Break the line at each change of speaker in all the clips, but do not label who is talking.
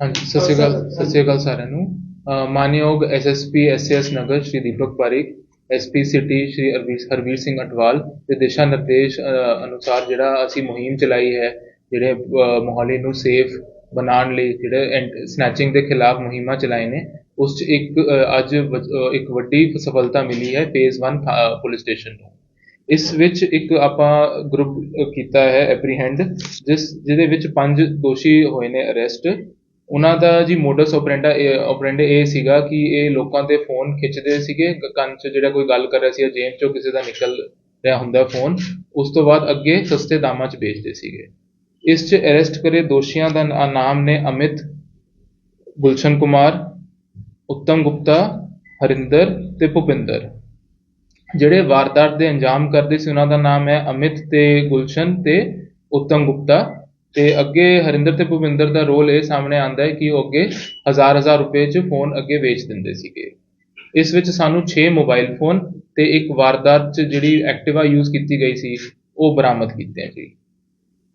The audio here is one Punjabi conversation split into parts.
ਹਾਂਜੀ ਸਤਿ ਸ਼੍ਰੀ ਅਕਾਲ ਸਤਿ ਸ਼੍ਰੀ ਅਕਾਲ ਸਾਰਿਆਂ ਨੂੰ। ਅਹ ਮਾਨਯੋਗ SSP SS Nagar Shri Deepak Pareek SP city Shri Harvir Singh Atwal ਦੇ ਦਿਸ਼ਾ ਨਿਰਦੇਸ਼ ਅਨੁਸਾਰ ਜਿਹੜਾ ਅਸੀਂ ਮੁਹਿੰਮ ਚਲਾਈ ਹੈ ਜਿਹੜੇ ਅਹ, ਮੋਹਾਲੀ ਨੂੰ ਸੇਫ ਬਣਾਉਣ ਲਈ ਜਿਹੜੇ ਸਨੈਚਿੰਗ ਦੇ ਖਿਲਾਫ ਮੁਹਿੰਮਾਂ ਚਲਾਏ ਨੇ ਉਸ 'ਚ ਇੱਕ ਅੱਜ ਇੱਕ ਵੱਡੀ ਸਫਲਤਾ ਮਿਲੀ ਹੈ ਫੇਜ਼ 1 ਪੁਲਿਸ ਸਟੇਸ਼ਨ ਨੂੰ। ਇਸ ਵਿੱਚ ਇੱਕ ਆਪਾਂ ਗਰੁੱਪ ਕੀਤਾ ਹੈ ਐਪਰੀਹੈਂਡ ਜਿਸ ਜਿਹਦੇ ਵਿੱਚ ਪੰਜ ਦੋਸ਼ੀ ਹੋਏ ਨੇ ਅਰੈਸਟ ਉਹਨਾਂ ਦਾ ਜੀ ਮੋਡਸ ਆਪਰੈਂਡਾ ਆਪਰੈਂਡੇ ਇਹ ਸੀਗਾ ਕਿ ਇਹ ਲੋਕਾਂ ਦੇ ਫੋਨ ਖਿੱਚਦੇ ਸੀਗੇ ਕੰਨ 'ਚ ਜਿਹੜਾ ਕੋਈ ਗੱਲ ਕਰ ਰਿਹਾ ਸੀ ਜਾਂ ਜੇਬ 'ਚੋਂ ਕਿਸੇ ਦਾ ਨਿਕਲ ਰਿਹਾ ਹੁੰਦਾ ਫੋਨ ਉਸ ਤੋਂ ਬਾਅਦ ਅੱਗੇ ਸਸਤੇ ਦਾਮਾਂ 'ਚ ਵੇਚਦੇ ਸੀਗੇ। ਇਸ 'ਚ ਅਰੈਸਟ ਕਰੇ ਦੋਸ਼ੀਆਂ ਦਾ ਨਾਮ ਨੇ ਅਮਿਤ ਗੁਲਸ਼ਨ ਕੁਮਾਰ, ਉੱਤਮ ਗੁਪਤਾ, ਹਰਿੰਦਰ ਤੇ ਭੁਪਿੰਦਰ। ਜਿਹੜੇ ਵਾਰਦਾਤ ਦੇ ਅੰਜਾਮ ਕਰਦੇ ਸੀ, ਉਹਨਾਂ ਦਾ ਨਾਮ ਹੈ ਅਮਿਤ ਤੇ ਗੁਲਸ਼ਨ ਤੇ ਉੱਤਮ ਗੁਪਤਾ। ਤੇ ਅੱਗੇ ਹਰਿੰਦਰ ਤੇ ਭੁਪਿੰਦਰ ਦਾ ਰੋਲ ਇਹ ਸਾਹਮਣੇ ਆਂਦਾ ਹੈ ਕਿ ਉਹ ਅੱਗੇ ਹਜ਼ਾਰ ਹਜ਼ਾਰ ਰੁਪਏ 'ਚ ਫੋਨ ਅੱਗੇ ਵੇਚ ਦਿੰਦੇ ਸੀਗੇ। ਇਸ ਵਿੱਚ ਸਾਨੂੰ 6 ਮੋਬਾਈਲ ਫੋਨ ਤੇ ਇੱਕ ਵਾਰਦਾਤ 'ਚ ਜਿਹੜੀ ਐਕਟਿਵਾ ਯੂਜ਼ ਕੀਤੀ ਗਈ ਸੀ, ਉਹ ਬਰਾਮਦ ਕੀਤੇ ਹੈ ਜੀ।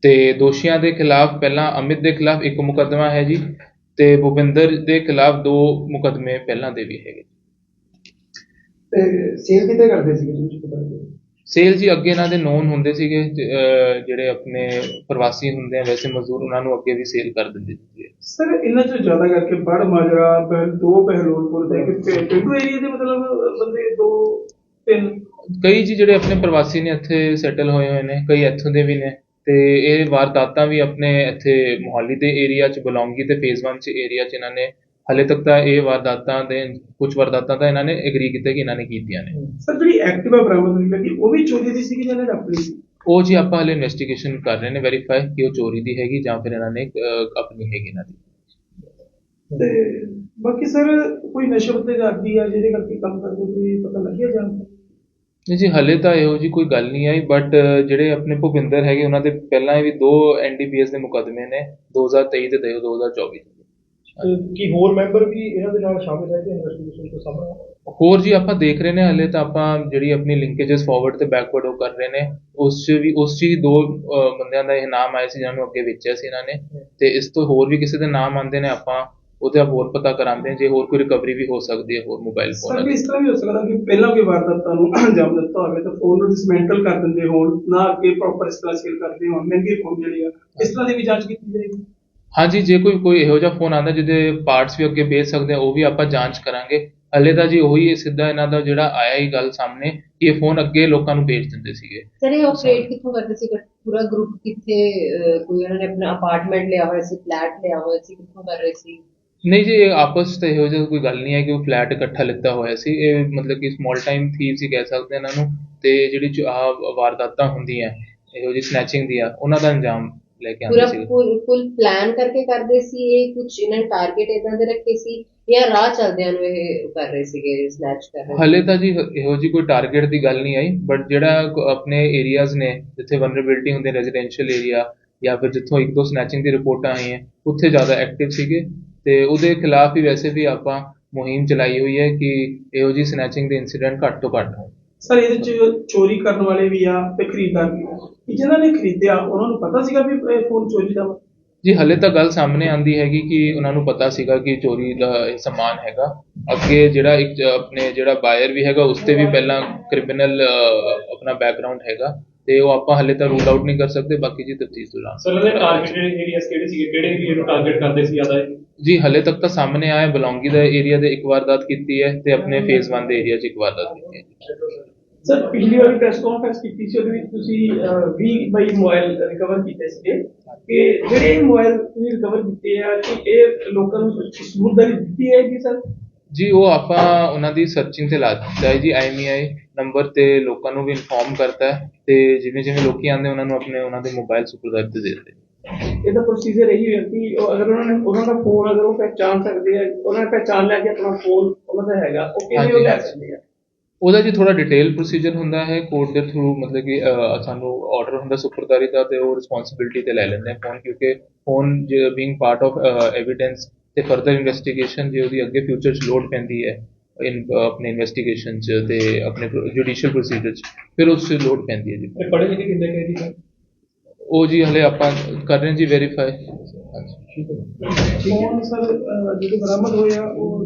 ਤੇ ਦੋਸ਼ੀਆਂ ਦੇ ਖਿਲਾਫ ਪਹਿਲਾਂ ਅਮਿਤ ਦੇ ਖਿਲਾਫ ਇੱਕ ਮੁਕੱਦਮਾ ਹੈ ਜੀ ਤੇ ਭੁਪਿੰਦਰ ਦੇ ਖਿਲਾਫ ਦੋ ਮੁਕੱਦਮੇ ਪਹਿਲਾਂ ਦੇ ਵੀ ਹੈਗੇ
ਤੇ ਸੇਲ ਕਿਤੇ ਕਰਦੇ ਸੀਗੇ ਕੁਝ
ਸੇਲ ਜੀ ਅੱਗੇ ਇਹਨਾਂ ਦੇ ਨੋਨ ਹੁੰਦੇ ਸੀਗੇ ਜਿਹੜੇ ਆਪਣੇ ਪ੍ਰਵਾਸੀ ਹੁੰਦੇ ਆ ਵੈਸੇ ਮਜ਼ਦੂਰ ਉਹਨਾਂ ਨੂੰ ਅੱਗੇ ਵੀ ਸੇਲ ਕਰ ਦਿੰਦੇ ਸੀਗੇ।
ਸਰ ਇਹਨਾਂ ਚੋਂ ਜ਼ਿਆਦਾ ਕਰਕੇ ਬੜ ਮਾਜਰਾ ਦੋ ਪਹਿਲੋਨਪੁਰ ਦੇ ਪੇਂਡੂ ਏਰੀਆ ਦੇ ਮਤਲਬ ਬੰਦੇ ਦੋ ਤਿੰਨ।
ਕਈ ਜੀ ਜਿਹੜੇ ਆਪਣੇ ਪ੍ਰਵਾਸੀ ਨੇ ਇੱਥੇ ਸੈਟਲ ਹੋਏ ਹੋਏ ਨੇ ਕਈ ਇੱਥੋਂ ਦੇ ਵੀ ਨੇ ਤੇ ਇਹ ਵਾਰਦਾਤਾਂ ਵੀ ਆਪਣੇ ਇੱਥੇ ਮੁਹਾਲੀ ਦੇ ਏਰੀਆ 'ਚ ਬਲੌਂਗੀ ਤੇ ਫੇਜ਼ 1 'ਚ ਏਰੀਆ 'ਚ ਇਹਨਾਂ ਨੇ ਹਲੇ ਤੱਕ ਤਾਂ ਇਹ ਵਾਰਦਾਤਾਂ ਦੇ ਕੁਝ ਵਾਰਦਾਤਾਂ ਤਾਂ ਇਹਨਾਂ ਨੇ ਐਗਰੀ ਕੀਤਾ ਕਿ ਇਹਨਾਂ ਨੇ ਕੀਤੀਆਂ ਨੇ।
ਸਰ ਜਿਹੜੀ ਐਕਟਿਵਾ ਬਰਾਮਦ ਹੋਈ ਲੱਗੀ ਉਹ ਵੀ ਚੋਰੀ ਦੀ ਸੀ ਕਿ ਇਹਨਾਂ ਨੇ ਆਪਣੀ
ਉਹ ਜੀ ਆਪਾਂ ਹਲੇ ਇਨਵੈਸਟੀਗੇਸ਼ਨ ਕਰ ਰਹੇ ਨੇ ਵੈਰੀਫਾਈ ਕਿ ਉਹ ਚੋਰੀ ਦੀ ਹੈਗੀ ਜਾਂ ਫਿਰ ਇਹਨਾਂ ਨੇ ਆਪਣੀ ਹੈਗੀ ਇਹਨਾਂ ਦੀ।
ਤੇ ਬਾਕੀ ਸਰ ਕੋਈ ਨਸ਼ੇ ਪੱਤੇ ਦਾ ਆਦੀ ਆ ਜਿਹਦੇ ਕਰਕੇ ਕੰਮ ਕਰਦੇ ਕੋਈ ਪਤਾ ਲੱਗਿਆ ਜਾਂ?
ਨਹੀਂ ਜੀ ਹਲੇ ਤਾਂ ਇਹੋ ਜੀ ਕੋਈ ਗੱਲ ਨਹੀਂ ਆਈ ਬਟ ਜਿਹੜੇ ਆਪਣੇ ਭੁਪਿੰਦਰ ਹੈਗੇ ਉਹਨਾਂ ਦੇ ਪਹਿਲਾਂ ਵੀ ਦੋ ਐਨਡੀਪੀਐਸ ਦੇ ਮੁਕੱਦਮੇ ਨੇ 2023 ਤੇ ਦੇ 2024 ਚ।
ਕੀ ਹੋਰ ਮੈਂਬਰ ਵੀ ਇਹਨਾਂ ਦੇ ਨਾਲ ਸ਼ਾਮਿਲ ਹੈ ਕਿ ਇਨਵੈਸਟੀਗੇਸ਼ਨ ਤੋਂ ਸਾਹਮਣੇ?
ਹੋਰ ਜੀ ਆਪਾਂ ਦੇਖ ਰਹੇ ਨੇ ਹਲੇ ਤਾਂ ਆਪਾਂ ਜਿਹੜੀ ਆਪਣੀ ਲਿੰਕੇजेस ਫਾਰਵਰਡ ਤੇ ਬੈਕਵਰਡ ਉਹ ਕਰ ਰਹੇ ਨੇ। ਉਸ 'ਚ ਵੀ ਉਸ 'ਚ ਹੀ ਦੋ ਬੰਦਿਆਂ ਦਾ ਇਹ ਨਾਮ ਆਇਆ ਸੀ ਜਿਹਨਾਂ ਨੂੰ ਅੱਗੇ ਵੇਚਿਆ ਸੀ ਇਹਨਾਂ ਨੇ। ਤੇ ਇਸ ਤੋਂ ਹੋਰ ਵੀ ਕਿਸੇ ਦੇ ਨਾਮ ਆਉਂਦੇ ਨੇ ਆਪਾਂ ਉਹਦੇ ਹੋਰ ਪਤਾ ਕਰਾਉਂਦੇ ਹਾਂ। ਜੇ ਹੋਰ ਕੋਈ ਰਿਕਵਰੀ ਵੀ ਹੋ ਸਕਦੀ ਹੈ ਹੋਰ ਮੋਬਾਈਲ
ਸਰ
ਫੋਨਾਂ
ਇਸ ਤਰ੍ਹਾਂ ਵੀ ਹੋ ਸਕਦਾ ਕਿ ਪਹਿਲਾਂ ਕੋਈ ਵਾਰਦਾਤਾਂ ਨੂੰ ਅੰਜਾਮ ਦਿੱਤਾ ਹੋਵੇ ਤਾਂ ਫੋਨ ਨੂੰ ਡਿਸਮੈਂਟਲ ਕਰ ਦਿੰਦੇ ਹੋਣ ਨਾ ਅੱਗੇ ਪ੍ਰੋਪਰ ਇਸ ਤਰ੍ਹਾਂ ਸੇਲ ਕਰਦੇ ਹੋਣ ਮਹਿੰਗੇ ਫੋਨ ਜਿਹੜੇ ਆ ਇਸ ਤਰ੍ਹਾਂ ਦੀ ਵੀ ਜਾਂਚ ਕੀਤੀ ਜਾਏਗੀ?
ਹਾਂਜੀ ਜੇ ਕੋਈ ਕੋਈ ਇਹੋ ਜਿਹਾ ਫੋਨ ਆਉਂਦਾ ਜਿਹਦੇ ਪਾਰਟਸ ਵੀ ਅੱਗੇ ਵੇਚ ਸਕਦੇ ਆ ਉਹ ਵੀ ਆਪਾਂ ਜਾਂਚ ਕਰਾਂਗੇ। ਹਲੇ ਤਾਂ ਜੀ ਉਹੀ ਸਿੱਧਾ ਇਹਨਾਂ ਦਾ ਜਿਹੜਾ ਆਇਆ ਹੀ ਗੱਲ ਸਾਹਮਣੇ ਕਿ ਇਹ ਫੋਨ ਅੱਗੇ ਲੋਕਾਂ ਨੂੰ ਵੇਚ ਦਿੰਦੇ ਸੀਗੇ।
ਸਰ ਇਹ ਆਪਰੇਟ ਕਿੱਥੋਂ ਕਰਦੇ ਸੀ ਪੂਰਾ ਗਰੁੱਪ ਕਿੱਥੇ ਕੋਈ ਉਹਨਾਂ ਨੇ ਆਪਣਾ ਅਪਾਰਟਮੈਂਟ ਲਿਆ ਹੋਇਆ ਸੀ ਫਲੈਟ ਲਿਆ ਹੋਇਆ ਸੀ ਕਿੱਥੋਂ ਕਰ ਰਹੇ ਸੀ?
ਨਹੀਂ ਜੀ ਆਪਸ ਤਾਂ ਇਹੋ ਜਿਹੀ ਕੋਈ ਗੱਲ ਨਹੀਂ ਹੈ ਕਿ ਉਹ ਫਲੈਟ ਇਕੱਠਾ ਲਿੱਤਾ ਹੋਇਆ ਸੀ। ਇਹ ਮਤਲਬ ਕਿ ਸਮਾਲ ਟਾਈਮ ਥੀਵਸ ਹੀ ਕਹਿ ਸਕਦੇ ਇਹਨਾਂ ਨੂੰ। ਤੇ ਜਿਹੜੀ ਆਹ ਵਾਰਦਾਤਾਂ ਹੁੰਦੀਆਂ ਇਹੋ ਜਿਹੀ ਸਨੈਚਿੰਗ ਦੀਆਂ ਉਹਨਾਂ ਦਾ ਅੰਜਾਮ ਲੈ ਕੇ
ਪੂਰਾ
ਆਉਂਦੇ ਸੀ
ਫੁੱਲ ਫੁੱਲ ਪਲਾਨ ਕਰਕੇ ਕਰਦੇ ਸੀ ਇਹ ਕੁਝ ਇਹਨਾਂ ਨੇ ਟਾਰਗੇਟ ਇਦਾਂ ਦੇ ਰੱਖੇ ਸੀ ਜਾਂ ਰਾਹ ਚੱਲਦਿਆਂ ਨੂੰ ਇਹ ਕਰ ਰਹੇ ਸੀਗੇ ਸਨੈਚ ਕਰ ਰਹੇ
ਹਲੇ ਤਾਂ ਜੀ ਇਹੋ ਜੀ ਕੋਈ ਟਾਰਗੇਟ ਦੀ ਗੱਲ ਨਹੀਂ ਆਈ ਬਟ ਜਿਹੜਾ ਆਪਣੇ ਏਰੀਆਜ਼ ਨੇ ਜਿੱਥੇ ਵਨਰੇਬਿਲਟੀ ਹੁੰਦੀ ਰੈਜ਼ੀਡੈਂਸ਼ੀਅਲ ਏਰੀਆ ਜਾਂ ਫਿਰ ਜਿੱਥੋਂ ਇੱਕ ਦੋ ਸਨੈਚਿੰਗ ਦੀ ਰਿਪੋਰਟਾਂ ਆਈਆਂ ਉੱਥੇ ਜ਼ਿਆਦਾ ਐਕਟਿਵ ਸੀਗੇ। ਤੇ ਉਹਦੇ ਖਿਲਾਫ ਹੀ ਵੈਸੇ ਵੀ ਆਪਾਂ ਮੁਹਿੰਮ ਚਲਾਈ ਹੋਈ ਹੈ ਕਿ ਇਹੋ ਜੀ ਸਨੈਚਿੰਗ ਦੇ ਇਨਸੀਡੈਂਟ ਘੱਟ ਤੋਂ ਘੱਟ ਹੋਣ।
ਸਰ ਇਹਦੇ ਚ ਚੋਰੀ ਕਰਨ ਵਾਲੇ ਵੀ ਆ ਤੇ ਖਰੀਦਦਾਰ ਵੀ ਆ ਕਿ ਜਿਨ੍ਹਾਂ ਨੇ ਖਰੀਦਿਆ ਉਹਨਾਂ ਨੂੰ ਪਤਾ ਸੀਗਾ ਵੀ ਇਹ ਫੋਨ ਚੋਰੀ ਦਾ ਵਾ?
ਜੀ ਹਲੇ ਤਾਂ ਗੱਲ ਸਾਹਮਣੇ ਆਂਦੀ ਹੈਗੀ ਕਿ ਉਹਨਾਂ ਨੂੰ ਪਤਾ ਸੀਗਾ ਕਿ ਚੋਰੀ ਦਾ ਇਹ ਸਮਾਨ ਹੈਗਾ। ਅੱਗੇ ਜਿਹੜਾ ਇੱਕ ਜ- ਆਪਣੇ ਜਿਹੜਾ ਬਾਇਰ ਵੀ ਹੈਗਾ ਉਸ ਤੇ ਵੀ ਪਹਿਲਾਂ ਕ੍ਰਿਮੀਨਲ ਆਪਣਾ ਬੈਕਗ੍ਰਾਉਂਡ ਹੈਗਾ। ਤੇ ਉਹ ਆਪਾਂ ਹਲੇ ਤਾਂ ਰੂਲ ਆਊਟ ਨਹੀਂ ਕਰ ਸਕਦੇ ਬਾਕੀ ਜੀ ਤਫਤੀਸ਼ ਦੌਰਾਨ।
ਸਰ ਇਹਦੇ ਟਾਰਗੇਟਡ ਏਰੀਆਸ ਕਿਹੜੇ ਸੀਗੇ? ਕਿਹੜੇ ਏਰੀਆ ਨੂੰ ਟਾਰਗੇਟ ਕਰਦੇ ਸੀ ਜ਼ਿਆਦਾ ਇਹ?
ਜੀ ਹਲੇ ਤੱਕ ਤਾਂ ਸਾਹਮਣੇ ਆਇਆ ਬਲੌਂਗੀ ਦਾ ਏਰੀਆ ਦੇ ਇੱਕ ਵਾਰਦਾਤ ਕੀਤੀ ਹੈ ਤੇ ਆਪਣੇ ਫੇਜ਼ 1 ਦੇ ਏਰੀਆ 'ਚ ਇੱਕ ਵਾਰਦਾਤ ਕੀਤੀ ਹੈ
ਸਰ ਪਿਛਲੀ ਵਾਰੀ ਪ੍ਰੈਸ ਕਾਨਫਰੰਸ ਕੀਤੀ ਸੀ ਉਹਦੇ ਵਿੱਚ ਤੁਸੀਂ ਅਹ, 20 ਬਾਈ ਮੋਬਾਈਲ ਰਿਕਵਰ ਕੀਤੇ ਸੀਗੇ ਕਿ ਜਿਹੜੇ ਮੋਬਾਈਲ ਤੁਸੀਂ ਰਿਕਵਰ ਕੀਤੇ ਆ ਕਿ ਇਹ ਲੋਕਾਂ ਨੂੰ ਸਮੂਦਰੀ ਦਿੱਤੀ ਹੈ ਜੀ ਸਰ
ਜੀ ਉਹ ਆਪਾਂ ਉਹਨਾਂ ਦੀ ਸਰਚਿੰਗ ਤੇ ਲਾ ਦਿੱਤਾ ਹੈ ਜੀ ਆਈਐਮਈਆਈ ਨੰਬਰ ਤੇ ਲੋਕਾਂ ਨੂੰ ਵੀ ਇਨਫੋਰਮ ਕਰਤਾ ਹੈ ਤੇ ਜਿਵੇਂ ਜਿਵੇਂ ਲੋਕੀ ਆਉਂਦੇ ਉਹਨਾਂ ਨੂੰ ਆਪਣੇ ਉਹਨਾਂ ਦੇ ਮੋਬਾਈਲ ਸੁਪਰਦਾਰ ਤੇ ਦੇ ਦਿੰਦੇ
ਇਹਦਾ ਪ੍ਰੋਸੀਜਰ ਇਹੀ ਹੈ ਕਿ ਉਹ ਅਗਰ ਉਹਨਾਂ ਨੇ ਉਹਨਾਂ ਦਾ ਫੋਨ ਅਗਰ ਉਹ ਪਹਿਚਾਨ ਸਕਦੇ ਆ ਉਹਨਾਂ ਨੇ ਪਹਿਚਾਨ ਲਿਆ ਕਿ ਆਪਣਾ ਫੋਨ ਉਹਨਾਂ ਦਾ ਹੈਗਾ ਉਹ ਕਿਵੇਂ ਉਹ ਲੈ। ਸਕਦੇ ਆ?
ਉਹਦਾ ਜੀ ਥੋੜਾ ਡਿਟੇਲ ਪ੍ਰੋਸੀਜਰ ਹੁੰਦਾ ਹੈ ਕੋਰਟ ਦੇ ਥਰੂ ਮਤਲਬ ਕਿ ਸਾਨੂੰ ਆਰਡਰ ਹੁੰਦਾ ਸੁਪਰਦਾਰੀ ਦਾ ਤੇ ਉਹ ਰਿਸਪੌਂਸਿਬਿਲਟੀ ਤੇ ਲੈ ਲੈਂਦੇ ਆ ਫੋਨ ਕਿਉਂਕਿ phone being part of evidence ਤੇ ਫਰਦਰ ਇਨਵੈਸਟੀਗੇਸ਼ਨ ਜੇ ਉਹਦੀ ਅੱਗੇ ਫਿਊਚਰ 'ਚ ਲੋਡ ਪੈਂਦੀ ਹੈ ਇਨ ਆਪਣੇ ਇਨਵੈਸਟੀਗੇਸ਼ਨ 'ਚ ਤੇ ਆਪਣੇ ਜੁਡੀਸ਼ੀਅਲ ਪ੍ਰੋਸੀਜਰ 'ਚ ਫਿਰ ਉਸ 'ਚ ਲੋਡ ਪੈਂਦੀ ਹੈ ਜੀ।
ਇਹ ਪੜ੍ਹੇ ਲਿਖੇ ਕਿੰਨੇ ਕਹੇ ਜੀ
ਉਹ ਜੀ ਹਲੇ ਆਪਾਂ ਕਰ ਰਹੇ ਹਾਂ ਜੀ ਵੈਰੀਫਾਈ
ਫੋਨ ਸਰ ਜਿਹੜੇ ਬਰਾਮਦ ਹੋਏ ਆ ਉਹ